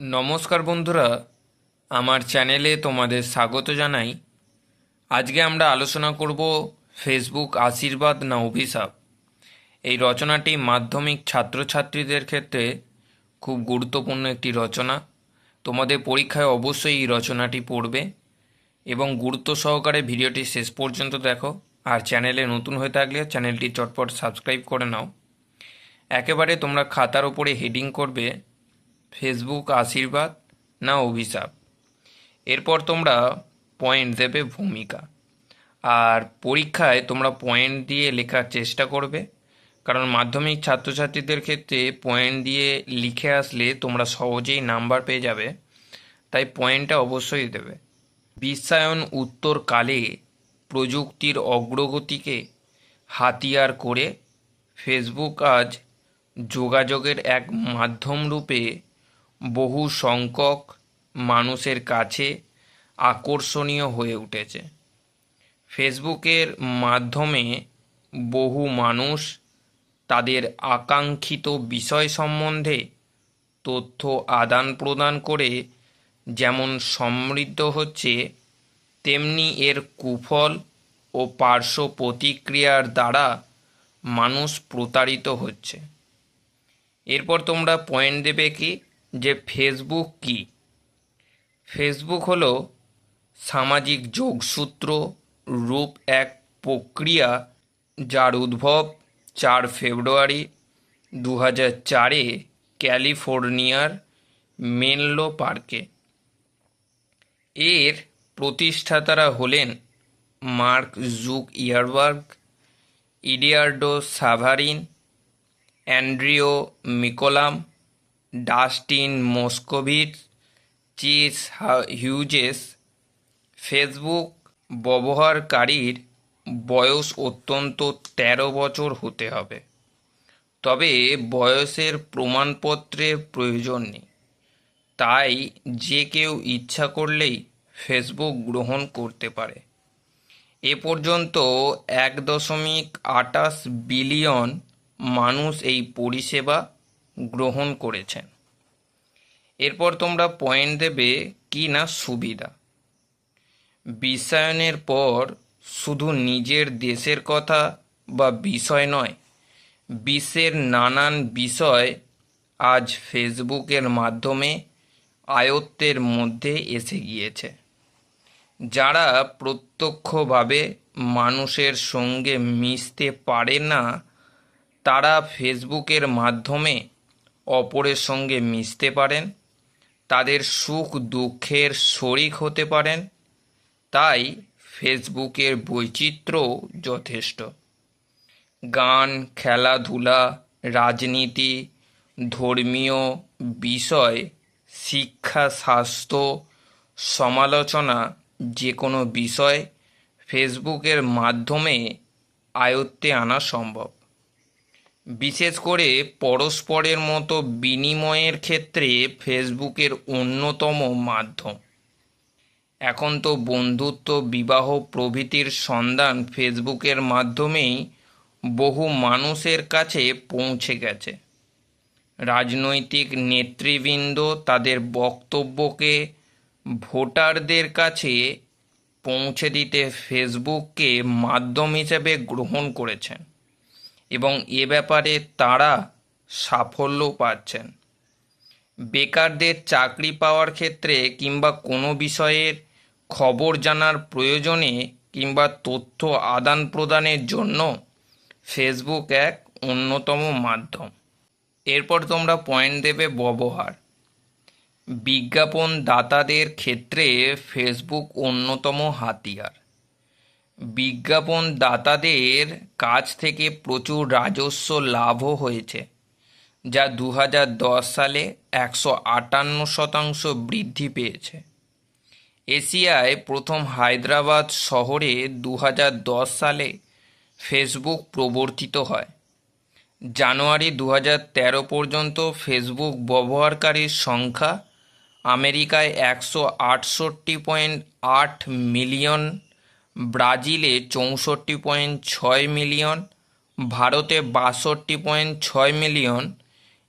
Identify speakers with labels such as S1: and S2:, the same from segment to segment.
S1: নমস্কার বন্ধুরা, আমার চ্যানেলে তোমাদের স্বাগত জানাই। আজকে আমরা আলোচনা করব ফেসবুক আশীর্বাদ না অভিশাপ। এই রচনাটি মাধ্যমিক ছাত্রছাত্রীদের ক্ষেত্রে খুব গুরুত্বপূর্ণ একটি রচনা। তোমাদের পরীক্ষায় অবশ্যই এই রচনাটি পড়বে এবং গুরুত্ব সহকারে ভিডিওটি শেষ পর্যন্ত দেখো। আর চ্যানেলে নতুন হয়ে থাকলে চ্যানেলটি চটপট সাবস্ক্রাইব করে নাও। একেবারে তোমরা খাতার ওপরে হেডিং করবে ফেসবুক, আশীর্বাদ না অভিশাপ? এরপর তোমরা পয়েন্ট দেবে ভূমিকা। আর পরীক্ষায় তোমরা পয়েন্ট দিয়ে লেখার চেষ্টা করবে। কারণ মাধ্যমিক ছাত্রছাত্রীদের ক্ষেত্রে পয়েন্ট দিয়ে লিখে আসলে তোমরা সহজেই নাম্বার পেয়ে যাবে। তাই পয়েন্টটা অবশ্যই দেবে। বিশ্বায়ন উত্তরকালে প্রযুক্তির অগ্রগতিকে হাতিয়ার করে ফেসবুক আজ যোগাযোগের এক মাধ্যম রূপে বহু সংখ্যক মানুষের কাছে আকর্ষণীয় হয়ে উঠেছে। ফেসবুকের মাধ্যমে বহু মানুষ তাদের আকাঙ্ক্ষিত বিষয় সম্বন্ধে তথ্য আদান প্রদান করে যেমন সমৃদ্ধ হচ্ছে, তেমনি এর কুফল ও পার্শ্ব প্রতিক্রিয়ার দ্বারা মানুষ প্রতারিত হচ্ছে। এরপর তোমরা পয়েন্ট দেবে কি? যে ফেসবুক কি? ফেসবুক হলো সামাজিক যোগসূত্র, রূপ এক প্রক্রিয়া যার উদ্ভব চার ফেব্রুয়ারি দু হাজার চারে ক্যালিফোর্নিয়ার মেনলো পার্কে। এর প্রতিষ্ঠাতারা হলেন Mark Zuckerberg Eduardo Saverin, Andrew McCollum Dustin Moskovitz চিস হিউজেস, ফেসবুক ব্যবহারকারীর বয়স অত্যন্ত তেরো বছর হতে হবে। তবে বয়সের প্রমাণপত্রের প্রয়োজন নেই। তাই যে কেউ ইচ্ছা করলেই ফেসবুক গ্রহণ করতে পারে। এ পর্যন্ত এক দশমিক আটাশ বিলিয়ন মানুষ এই পরিষেবা গ্রহণ করেছেন। এরপর তোমরা পয়েন্ট দেবে কি না সুবিধা। বিশ্বায়নের পর শুধু নিজের দেশের কথা বা বিষয় নয়, বিশ্বের নানান বিষয় আজ ফেসবুকের মাধ্যমে আয়ত্তের মধ্যে এসে গিয়েছে। যারা প্রত্যক্ষভাবে মানুষের সঙ্গে মিশতে পারে না, তারা ফেসবুকের মাধ্যমে অপরের সঙ্গে মিশতে পারেন, তাদের সুখ দুঃখের শরিক হতে পারেন, তাই ফেসবুকের বৈচিত্র্য যথেষ্ট। গান, খেলাধুলা, রাজনীতি, ধর্মীয় বিষয়, শিক্ষা, স্বাস্থ্য, সমালোচনা যে কোনো বিষয় ফেসবুকের মাধ্যমে আয়ত্তে আনা সম্ভব। বিশেষ করে পরস্পরের মতো বিনিময়ের ক্ষেত্রে ফেসবুকের অন্যতম মাধ্যম। এখন তো বন্ধুত্ব, বিবাহ প্রভৃতির সন্ধান ফেসবুকের মাধ্যমেই বহু মানুষের কাছে পৌঁছে গেছে। রাজনৈতিক নেতৃবৃন্দ তাদের বক্তব্যকে ভোটারদের কাছে পৌঁছে দিতে ফেসবুককে মাধ্যম হিসেবে গ্রহণ করেছেন। এবং এ ব্যাপারে তারা সাফল্য পাচ্ছেন। বেকারদের চাকরি পাওয়ার ক্ষেত্রে কিংবা কোনো বিষয়ের খবর জানার প্রয়োজনে কিংবা তথ্য আদান প্রদানের জন্য ফেসবুক এক অন্যতম মাধ্যম। এরপর তোমরা পয়েন্ট দেবে ব্যবহার। বিজ্ঞাপন দাতাদের ক্ষেত্রে ফেসবুক অন্যতম হাতিয়ার। বিজ্ঞাপন দাতাদের কাছ থেকে প্রচুর রাজস্ব লাভও হয়েছে, যা দু হাজার দশ সালে একশো আটান্ন শতাংশ বৃদ্ধি পেয়েছে। এশিয়ায় প্রথম হায়দ্রাবাদ শহরে দু হাজার দশ সালে ফেসবুক প্রবর্তিত হয়। জানুয়ারি দু হাজার তেরো পর্যন্ত ফেসবুক ব্যবহারকারীর সংখ্যা আমেরিকায় একশো আটষট্টি পয়েন্ট আট মিলিয়ন ব্রাজিলে চৌষট্টি পয়েন্ট ছয় মিলিয়ন, ভারতে বাষট্টি পয়েন্ট ছয় মিলিয়ন,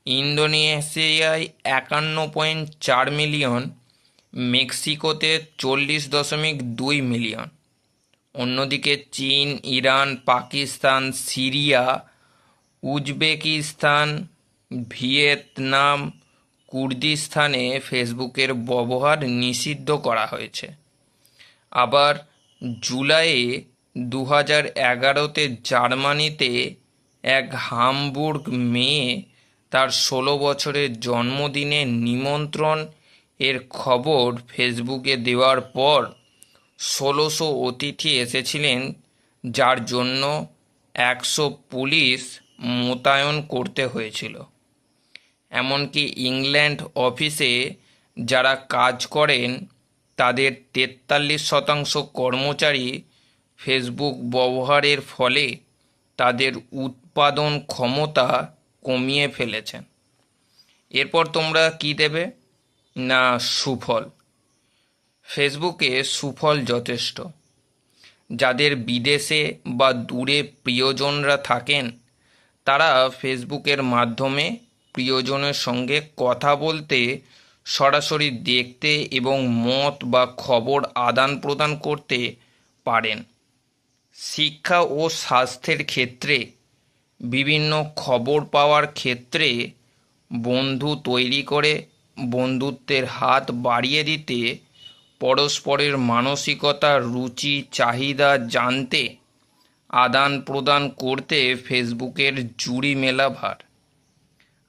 S1: ইন্দোনেশিয়ায় একান্ন পয়েন্ট চার মিলিয়ন, মেক্সিকোতে চল্লিশ দশমিক দুই মিলিয়ন। অন্যদিকে চীন, Iran, Pakistan, Syria, Uzbekistan, Vietnam, কুর্দিস্তানে ফেসবুকের ব্যবহার নিষিদ্ধ করা হয়েছে। আবার জুলাইয়ে দু হাজার এগারোতে জার্মানিতে এক হামবুর্গ মেয়ে তার ষোলো বছরের জন্মদিনে নিমন্ত্রণ। এর খবর ফেসবুকে দেওয়ার পর ষোলোশো অতিথি এসেছিলেন, যার জন্য একশো পুলিশ মোতায়েন করতে হয়েছিল। এমনকি ইংল্যান্ড অফিসে যারা কাজ করেন তাদের তেতাল্লিশ শতাংশ কর্মচারী ফেসবুক ব্যবহারের ফলে তাদের উৎপাদন ক্ষমতা কমিয়ে ফেলেছেন। এরপর তোমরা কি দেবে? না, সুফল। ফেসবুকে সুফল যথেষ্ট। যাদের বিদেশে বা দূরে প্রিয়জনরা থাকেন, তারা ফেসবুকের মাধ্যমে প্রিয়জনের সঙ্গে কথা বলতে সরাসরি দেখতে এবং মত বা খবর আদান প্রদান করতে পারেন। শিক্ষা ও স্বাস্থ্যের ক্ষেত্রে বিভিন্ন খবর পাওয়ার ক্ষেত্রে বন্ধু তৈরি করে বন্ধুত্বের হাত বাড়িয়ে দিতে, পরস্পরের মানসিকতা, রুচি, চাহিদা জানতে, আদান প্রদান করতে ফেসবুকের জুড়ি মেলা ভার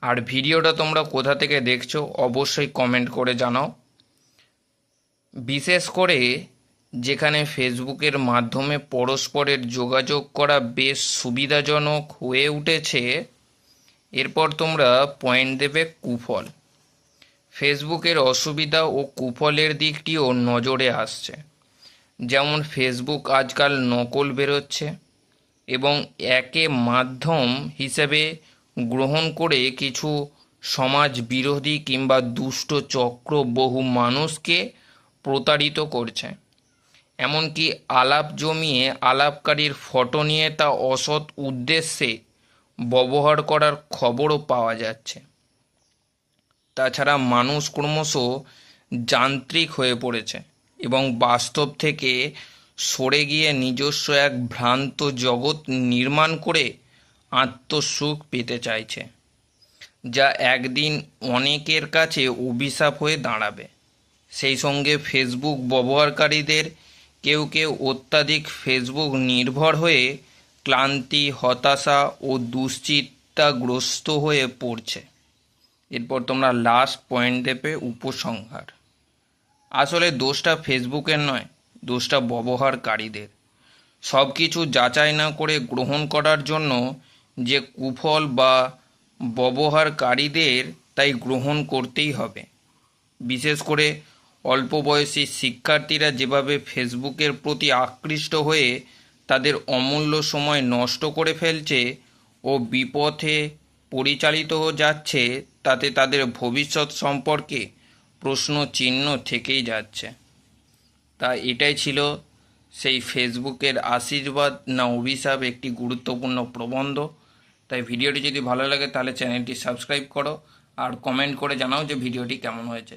S1: আর ভিডিওটা তোমরা কোথা থেকে দেখছ অবশ্যই কমেন্ট করে জানাও। বিশেষ করে যেখানে ফেসবুকের মাধ্যমে পরস্পরের যোগাযোগ করা বেশ সুবিধাজনক হয়ে উঠেছে, এরপর তোমরা পয়েন্ট দেবে কুফল। ফেসবুকের অসুবিধা ও কুফলের দিকটিও নজরে আসছে। যেমন ফেসবুক আজকাল নকল বেরোচ্ছে এবং একে মাধ্যম হিসেবে গ্রহণ করে কিছু সমাজ বিরোধী কিংবা দুষ্ট চক্র বহু মানুষকে প্রতারিত করছে। এমনকি আলাপ জমিয়ে আলাপকারীর ফটো নিয়ে তা অসৎ উদ্দেশ্যে ব্যবহার করার খবরও পাওয়া যাচ্ছে। তাছাড়া মানুষ ক্রমশ যান্ত্রিক হয়ে পড়েছে এবং বাস্তব থেকে সরে গিয়ে নিজস্ব এক ভ্রান্ত জগৎ নির্মাণ করে আত্মসুখ পেতে চাইছে, যা একদিন অনেকের কাছে অভিশাপ হয়ে দাঁড়াবে। সেই সঙ্গে ফেসবুক ব্যবহারকারীদের কেউ কেউ অত্যাধিক ফেসবুক নির্ভর হয়ে ক্লান্তি, হতাশা ও দুশ্চিন্তাগ্রস্ত হয়ে পড়ছে। এরপর তোমরা লাস্ট পয়েন্ট দেবে উপসংহার। আসলে দোষটা ফেসবুকের নয়, দোষটা ব্যবহারকারীদের। সব কিছু যাচাই না করে গ্রহণ করার জন্য যে কুফল বা ব্যবহারকারীদের তাই গ্রহণ করতেই হবে। বিশেষ করে অল্প বয়সী শিক্ষার্থীরা যেভাবে ফেসবুকের প্রতি আকৃষ্ট হয়ে তাদের অমূল্য সময় নষ্ট করে ফেলছে ও বিপথে পরিচালিত যাচ্ছে, তাতে তাদের ভবিষ্যৎ সম্পর্কে প্রশ্ন চিহ্ন থেকেই যাচ্ছে। তা এটাই ছিল সেই ফেসবুকের আশীর্বাদ না অভিশাপ একটি গুরুত্বপূর্ণ প্রবন্ধ। তাই ভিডিওটি যদি ভালো লাগে তাহলে চ্যানেলটি সাবস্ক্রাইব করো আর কমেন্ট করে জানাও যে ভিডিওটি কেমন হয়েছে।